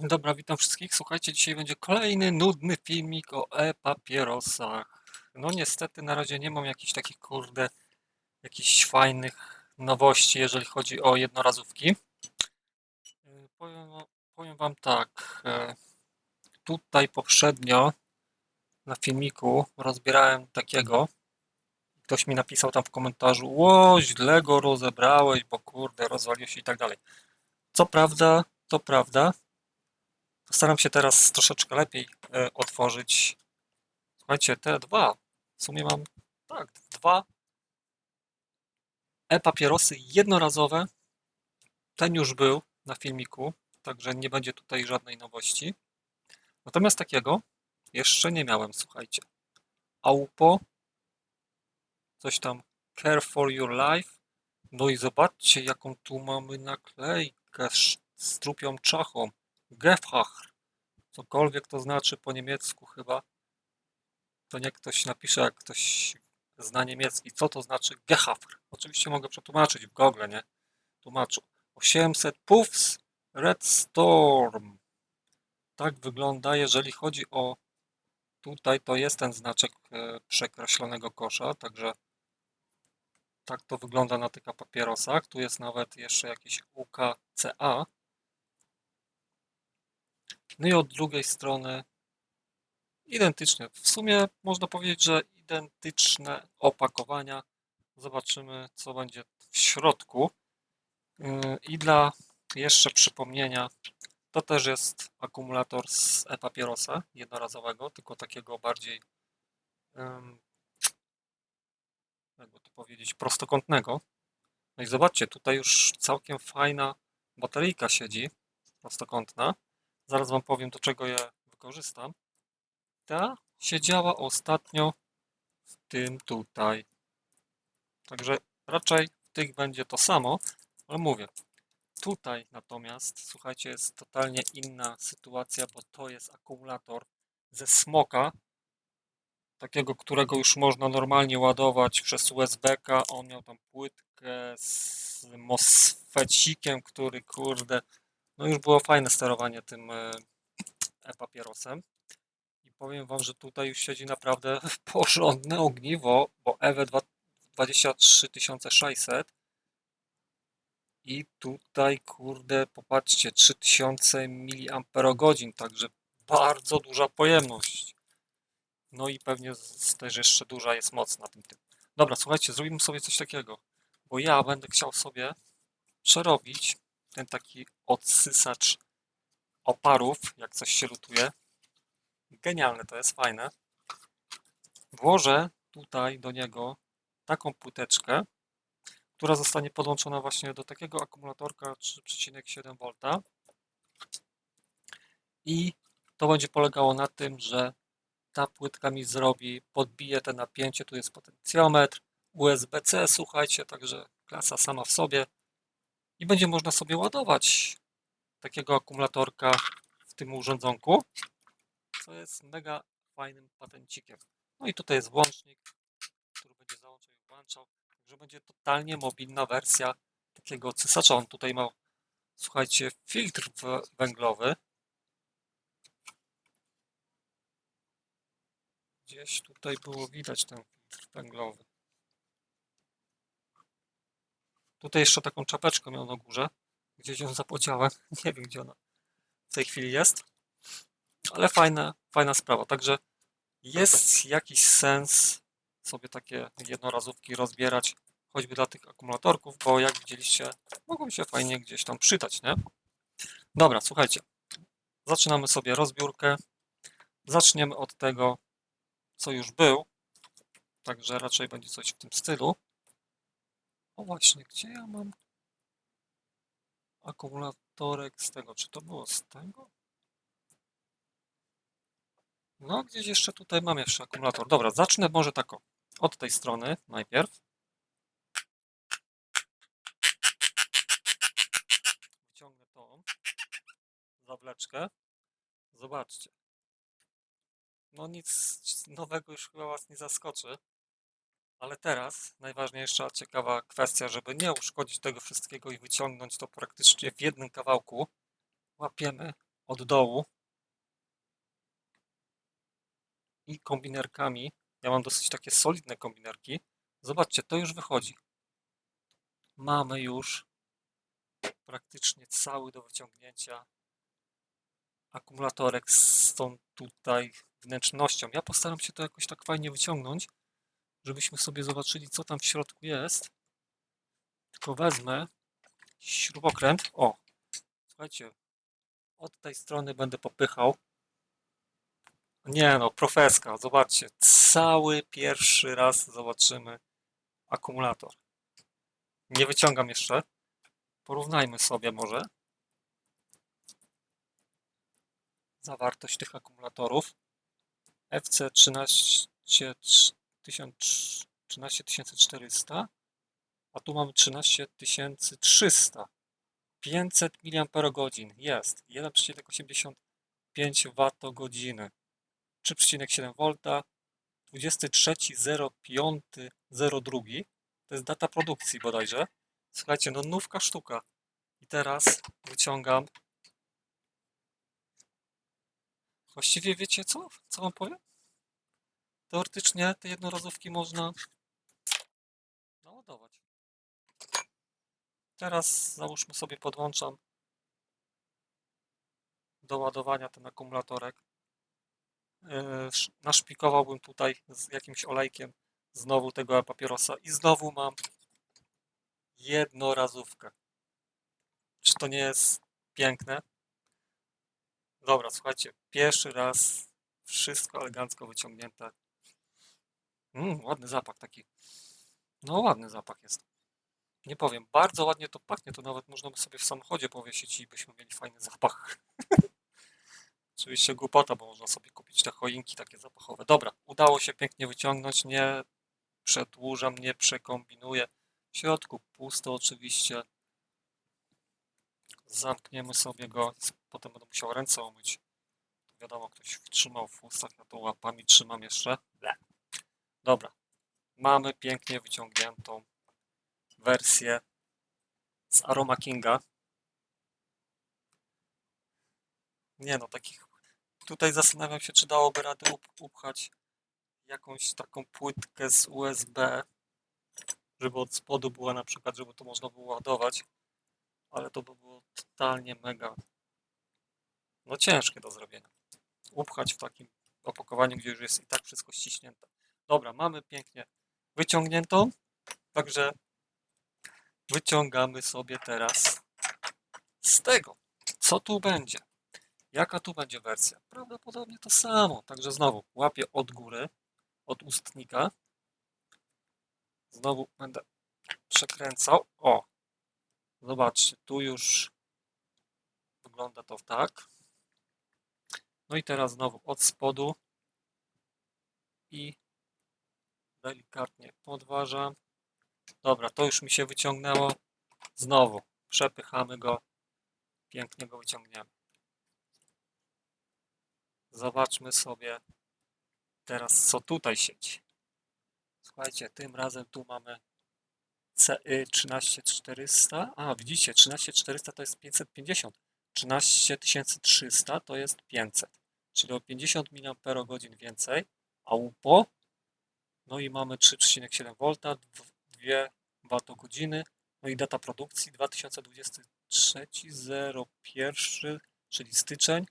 Dobra, witam wszystkich. Słuchajcie, dzisiaj będzie kolejny nudny filmik o e-papierosach. No niestety na razie nie mam jakichś takich kurde, jakichś fajnych nowości, jeżeli chodzi o jednorazówki. Yy, Powiem, powiem wam tak, e, tutaj poprzednio na filmiku rozbierałem takiego. Ktoś mi napisał tam w komentarzu, ło, źle go rozebrałeś, bo kurde, rozwalił się i tak dalej. Co prawda, to prawda, Postaram się teraz troszeczkę lepiej e, otworzyć. Słuchajcie, te dwa. W sumie mam tak, dwa e-papierosy jednorazowe. Ten już był na filmiku, także nie będzie tutaj żadnej nowości. Natomiast takiego jeszcze nie miałem, słuchajcie. Aupo, coś tam Care for Your Life. No i zobaczcie, jaką tu mamy naklejkę z trupią czachą. Gefach. Cokolwiek to znaczy po niemiecku chyba. To niech ktoś napisze, jak ktoś zna niemiecki, co to znaczy Gehafer. Oczywiście mogę przetłumaczyć w Google, nie? Tłumaczę. 800 Puffs Red Storm. Tak wygląda, jeżeli chodzi o tutaj, to jest ten znaczek e, przekreślonego kosza, także tak to wygląda na tych papierosach. Tu jest nawet jeszcze jakiś UKCA. No i od drugiej strony identycznie. W sumie można powiedzieć, że identyczne opakowania. Zobaczymy, co będzie w środku. Yy, I dla jeszcze przypomnienia, to też jest akumulator z e-papierosa jednorazowego, tylko takiego bardziej, jakby to powiedzieć, prostokątnego. No i zobaczcie, tutaj już całkiem fajna bateryjka siedzi, prostokątna. Zaraz Wam powiem, do czego je wykorzystam. Ta siedziała ostatnio w tym tutaj. Także raczej w tych będzie to samo, ale mówię. Tutaj natomiast, słuchajcie, jest totalnie inna sytuacja, bo to jest akumulator ze smoka, takiego, którego już można normalnie ładować przez USB-ka. On miał tam płytkę z MOSFETikiem, który kurde, no już było fajne sterowanie tym e, e-papierosem. I powiem Wam, że tutaj już siedzi naprawdę porządne ogniwo, bo EWE 23600 i tutaj, kurde, popatrzcie, 3000 mAh, także bardzo duża pojemność. No i pewnie też jeszcze duża jest moc na tym tym. Dobra, słuchajcie, zrobimy sobie coś takiego, bo ja będę chciał sobie przerobić ten taki odsysacz oparów, jak coś się lutuje. Genialne to jest, fajne. Włożę tutaj do niego taką płyteczkę, która zostanie podłączona właśnie do takiego akumulatorka 3,7 V. I to będzie polegało na tym, że ta płytka mi zrobi, podbije te napięcie, tu jest potencjometr, USB-C, słuchajcie, także klasa sama w sobie. I będzie można sobie ładować takiego akumulatorka w tym urządzonku, co jest mega fajnym patencikiem. No i tutaj jest włącznik, który będzie załączał i włączał, także będzie totalnie mobilna wersja takiego odsysacza. On tutaj ma, słuchajcie, filtr węglowy. Gdzieś tutaj było widać ten filtr węglowy. Tutaj jeszcze taką czapeczkę miał na górze. Gdzieś ją zapodziałem. Nie wiem, gdzie ona w tej chwili jest. Ale fajna, fajna sprawa. Także jest jakiś sens sobie takie jednorazówki rozbierać, choćby dla tych akumulatorków, bo jak widzieliście, mogą się fajnie gdzieś tam przydać, nie? Dobra, słuchajcie. Zaczynamy sobie rozbiórkę. Zaczniemy od tego, co już był. Także raczej będzie coś w tym stylu. O właśnie, gdzie ja mam akumulatorek z tego? Czy to było z tego? No, gdzieś jeszcze tutaj mam jeszcze akumulator. Dobra, zacznę może tak od tej strony najpierw. Wyciągnę tą zawleczkę. Zobaczcie. No nic nowego już chyba Was nie zaskoczy. Ale teraz najważniejsza, ciekawa kwestia, żeby nie uszkodzić tego wszystkiego i wyciągnąć to praktycznie w jednym kawałku. Łapiemy od dołu i kombinerkami. Ja mam dosyć takie solidne kombinerki. Zobaczcie, to już wychodzi. Mamy już praktycznie cały do wyciągnięcia akumulatorek z tą tutaj wnętrznością. Ja postaram się to jakoś tak fajnie wyciągnąć, żebyśmy sobie zobaczyli, co tam w środku jest. Tylko wezmę śrubokręt. O, słuchajcie, od tej strony będę popychał. Nie no, profeska, zobaczcie, cały pierwszy raz zobaczymy akumulator. Nie wyciągam jeszcze. Porównajmy sobie może zawartość tych akumulatorów. FC 13 13400, a tu mamy 13300. 500 mAh jest. 1,85 Wh 3,7 V 23.05.02 to jest data produkcji bodajże. Słuchajcie, no nówka sztuka. I teraz wyciągam. Właściwie wiecie co? co wam powiem? Teoretycznie te jednorazówki można naładować teraz załóżmy sobie podłączam do ładowania ten akumulatorek Yy, sz- naszpikowałbym tutaj z jakimś olejkiem znowu tego papierosa i znowu mam jednorazówkę. Czy to nie jest piękne? Dobra, słuchajcie, pierwszy raz wszystko elegancko wyciągnięte. Mm, ładny zapach taki. No, ładny zapach jest. Nie powiem, bardzo ładnie to pachnie, to nawet można by sobie w samochodzie powiesić i byśmy mieli fajny zapach. Oczywiście głupota, bo można sobie kupić te choinki takie zapachowe. Dobra, udało się pięknie wyciągnąć, nie przedłużam, nie przekombinuję. W środku pusto oczywiście. Zamkniemy sobie go, potem będę musiał ręce umyć. Wiadomo, ktoś trzymał w ustach, ja to łapami trzymam jeszcze. Ble. Dobra, mamy pięknie wyciągniętą wersję z Aroma Kinga. Nie no, takich. Tutaj zastanawiam się, czy dałoby radę up- upchać jakąś taką płytkę z USB, żeby od spodu była na przykład, żeby to można było ładować, ale to by było totalnie mega. No ciężkie do zrobienia. Upchać w takim opakowaniu, gdzie już jest i tak wszystko ściśnięte. Dobra, mamy pięknie wyciągniętą, także wyciągamy sobie teraz z tego, co tu będzie. Jaka tu będzie wersja? Prawdopodobnie to samo. Także znowu łapię od góry, od ustnika. Znowu będę przekręcał. O, zobaczcie, tu już wygląda to tak. No i teraz znowu od spodu i delikatnie podważam. Dobra, to już mi się wyciągnęło. Znowu przepychamy go. Pięknie go wyciągniemy. Zobaczmy sobie teraz, co tutaj siedzi. Słuchajcie, tym razem tu mamy CY 13400. A, widzicie, 13400 to jest 550. 13300 to jest 500. Czyli o 50 mAh więcej. A UPO, no i mamy 3,7 V, 2 Wh, no i data produkcji 2023 01, czyli styczeń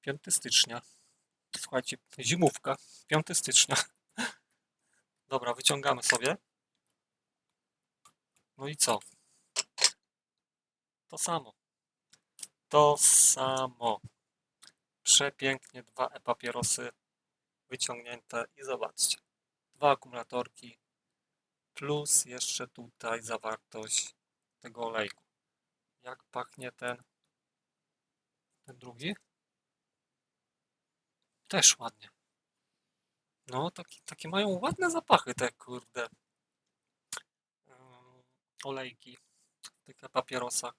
5 stycznia. Słuchajcie, zimówka, 5 stycznia. Dobra, wyciągamy sobie. No i co? To samo. To samo. Przepięknie dwa e-papierosy wyciągnięte i zobaczcie. Dwa akumulatorki plus jeszcze tutaj zawartość tego olejku. Jak pachnie ten, ten drugi? Też ładnie. No, taki, takie mają ładne zapachy te kurde olejki w tych papierosach.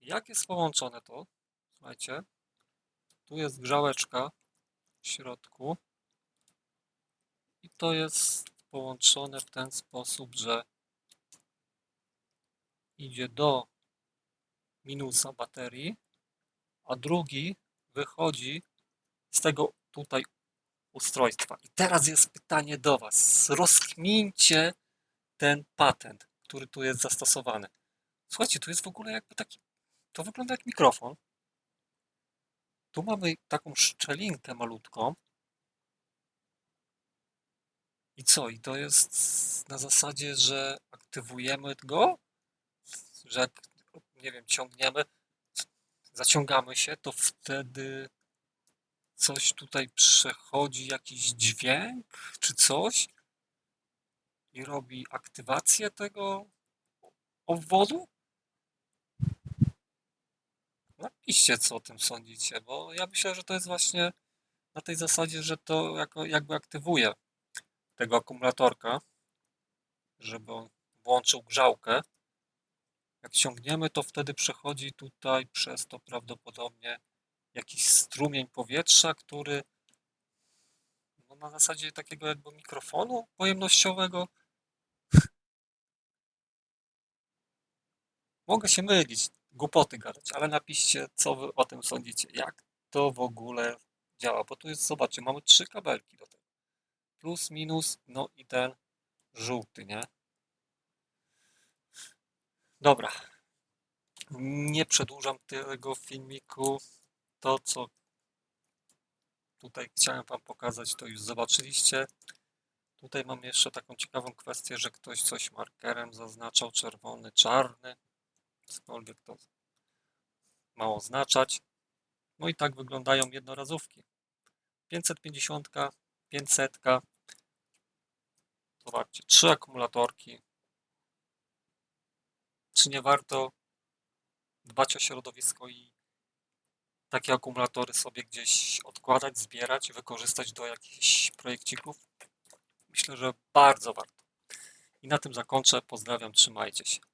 Jak jest połączone to? Słuchajcie, tu jest grzałeczka w środku i to jest połączone w ten sposób, że idzie do minusa baterii a drugi wychodzi z tego tutaj ustrojstwa. I teraz jest pytanie do Was. Rozkmincie ten patent, który tu jest zastosowany. Słuchajcie, tu jest w ogóle jakby taki, to wygląda jak mikrofon. Tu mamy taką szczelinkę malutką. I co? I to jest na zasadzie, że aktywujemy go, że nie wiem, ciągniemy, zaciągamy się, to wtedy coś tutaj przechodzi, jakiś dźwięk czy coś i robi aktywację tego obwodu? Napiszcie, co o tym sądzicie, bo ja myślę, że to jest właśnie na tej zasadzie, że to jako, jakby aktywuje tego akumulatorka, żeby on włączył grzałkę. Jak ciągniemy, to wtedy przechodzi tutaj przez to prawdopodobnie jakiś strumień powietrza, który no, na zasadzie takiego jakby mikrofonu pojemnościowego. Mogę się mylić, głupoty gadać, ale napiszcie, co wy o tym sądzicie. Jak to w ogóle działa, bo tu jest, zobaczcie, mamy trzy kabelki do tego. Plus, minus, no i ten żółty, nie? Dobra. Nie przedłużam tego filmiku. To, co tutaj chciałem Wam pokazać, to już zobaczyliście. Tutaj mam jeszcze taką ciekawą kwestię, że ktoś coś markerem zaznaczał, czerwony, czarny, cokolwiek to ma oznaczać. No i tak wyglądają jednorazówki. 550, 500. Zobaczcie, trzy akumulatorki. Czy nie warto dbać o środowisko i takie akumulatory sobie gdzieś odkładać, zbierać, wykorzystać do jakichś projekcików? Myślę, że bardzo warto. I na tym zakończę. Pozdrawiam, trzymajcie się.